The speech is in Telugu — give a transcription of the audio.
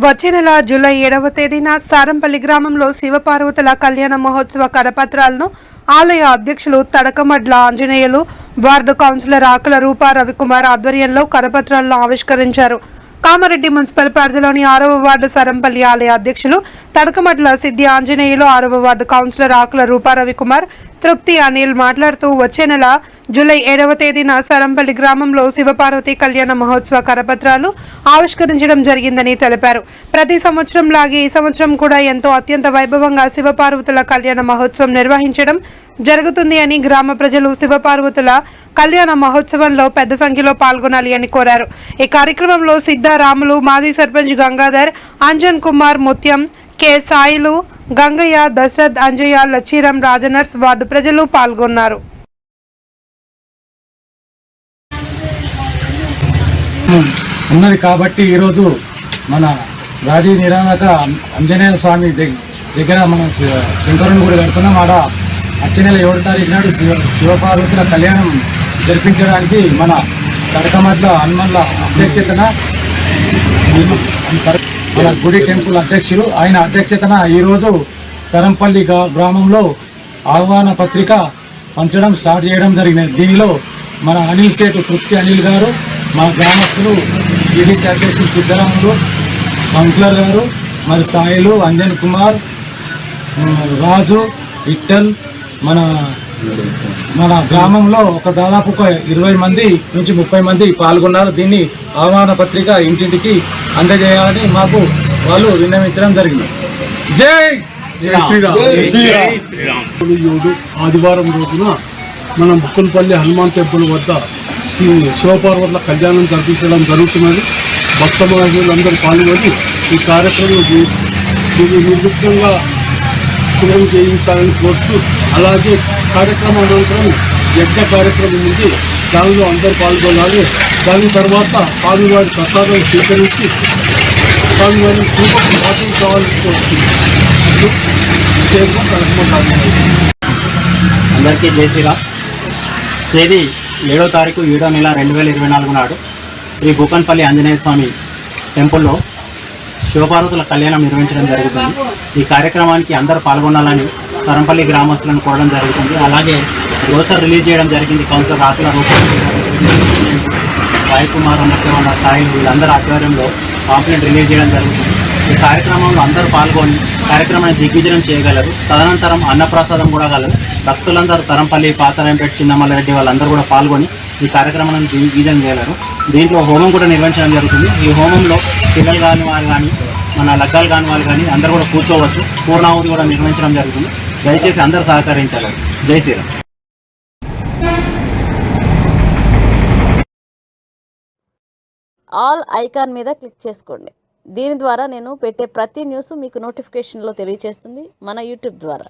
వచ్చే నెల జూలై ఏడవ తేదీన సారంపల్లి గ్రామంలో శివపార్వతుల కళ్యాణ మహోత్సవ కరపత్రాలను ఆలయ అధ్యక్షులు తడకమడ్ల ఆంజనేయులు వార్డు కౌన్సిలర్ ఆకుల రూపా రవికుమార్ ఆధ్వర్యంలో కరపత్రాలను ఆవిష్కరించారు. కామారెడ్డి మున్సిపల్ పరిధిలోని ఆరవ వార్డు సరంపల్లి ఆలయ అధ్యక్షులు తడకమట్ల సిద్ధి ఆంజనేయులు ఆరవ వార్డు కౌన్సిలర్ ఆకుల రూపారవికుమార్ తృప్తి అనిల్ మాట్లాడుతూ వచ్చే నెల జూలై ఏడవ తేదీన సరంపల్లి గ్రామంలో శివపార్వతి కళ్యాణ మహోత్సవ కరపత్రాలు ఆవిష్కరించడం జరిగిందని తెలిపారు. ప్రతి సంవత్సరం లాగే ఈ సంవత్సరం కూడా ఎంతో అత్యంత వైభవంగా శివపార్వతుల కళ్యాణ మహోత్సవం నిర్వహించడం జరుగుతుంది అని గ్రామ ప్రజలు శివపార్వతుల కళ్యాణ మహోత్సవంలో పెద్ద సంఖ్యలో పాల్గొనాలి అని కోరారు. ఈ కార్యక్రమంలో సిద్ధారాములు మాజీ సర్పంచ్ గంగాధర్ అంజన్ కుమార్ ముత్యం కె సాయిలు గంగయ్య దశరథ్ అంజయ్య లచ్చీరం రాజనర్స్ వార్డు ప్రజలు పాల్గొన్నారు. ఉన్నది కాబట్టి ఈరోజు మన రాజీ నిరాధక అంజనేయ స్వామి దగ్గర మనం శంకరుని గుడి కడుతున్నాం. ఆడ వచ్చే ఏడు తారీఖు నాడు శివ శివపార్వతుల కళ్యాణం జరిపించడానికి మన కడకమట్ల హనుమన్ల అధ్యక్షతన మన గుడి టెంపుల్ అధ్యక్షులు. ఆయన అధ్యక్షతన ఈరోజు సరంపల్లి గ్రామంలో ఆహ్వాన పత్రిక పంచడం స్టార్ట్ చేయడం జరిగినది. దీనిలో మన అనిల్ సేటు తృప్తి అనిల్ గారు మా గ్రామస్తులు టీడీసీ అధ్యక్షులు సిద్ధరాములు కౌన్సిలర్ గారు మరి సాయిలు అంజన్ కుమార్ రాజు విఠల్ మన మన గ్రామంలో ఒక దాదాపు ఒక ఇరవై మంది నుంచి ముప్పై మంది పాల్గొన్నారు. దీన్ని ఆహ్వాన పత్రిక ఇంటింటికి అందజేయాలని మాకు వాళ్ళు విన్నవించడం జరిగింది. జై శ్రీరామ్. ఆదివారం రోజున మనం బుక్కనపల్లి హనుమాన్ టెంపుల్ వద్ద శ్రీ శివపార్వతుల కళ్యాణం జరిపించడం జరుగుతున్నది. భక్త మహిళలందరూ పాల్గొని ఈ కార్యక్రమం ది- దీన్ని శుభం చేయించాలని కోర్చు అలాగే కార్యక్రమం అనంతరం యజ్ఞ కార్యక్రమం ఉంది. దానిలో అందరూ పాల్గొనాలి. దాని తర్వాత స్వామివారి ప్రసాదం స్వీకరించి స్వామివారిని పూజకు పాటలు కావాలని కోర్చు. విషయంగా అందరికీ జై శ్రీరామ్. తేదీ ఏడో తారీఖు ఏడో నెల రెండు వేల ఇరవై నాలుగు నాడు శ్రీ భూపన్పల్లి ఆంజనేయ స్వామి టెంపుల్లో శివపార్వతుల కళ్యాణం నిర్వహించడం జరుగుతుంది. ఈ కార్యక్రమానికి అందరూ పాల్గొనాలని సరంపల్లి గ్రామస్తులను కోరడం జరుగుతుంది. అలాగే రోచర్ రిలీజ్ చేయడం జరిగింది కౌన్సిలర్ ఆకుల రూపం సాయి కుమార్ ముఖ్యమైన సాయి వీళ్ళందరూ ఆధ్వర్యంలో పాంప్లెట్ రిలీజ్ చేయడం జరుగుతుంది. ఈ కార్యక్రమంలో అందరూ పాల్గొని కార్యక్రమాన్ని దిగ్విజయం చేయగలరు. తదనంతరం అన్నప్రసాదం కూడా గలరు భక్తులందరూ సరంపల్లి పాతరాయంపేట చిన్నమల్లారెడ్డి వాళ్ళందరూ కూడా పాల్గొని ఈ కార్యక్రమాన్ని దిగ్విజయం చేయగలరు దీంట్లో హోమం కూడా నిర్వహించడం జరుగుతుంది. ఈ హోమంలో పిల్లలు కాని వారు కానీ మన లగ్గాలు కాని వాళ్ళు కానీ అందరూ కూడా కూర్చోవచ్చు. పూర్ణాహుతి కూడా నిర్వహించడం జరుగుతుంది. దయచేసి అందరూ సహకరించాలి. జై శ్రీరామ్. ఆల్ ఐకాన్ మీద క్లిక్ చేసుకోండి. దీని ద్వారా నేను పెట్టే ప్రతి న్యూస్ మీకు నోటిఫికేషన్లో తెలియజేస్తుంది మన యూట్యూబ్ ద్వారా.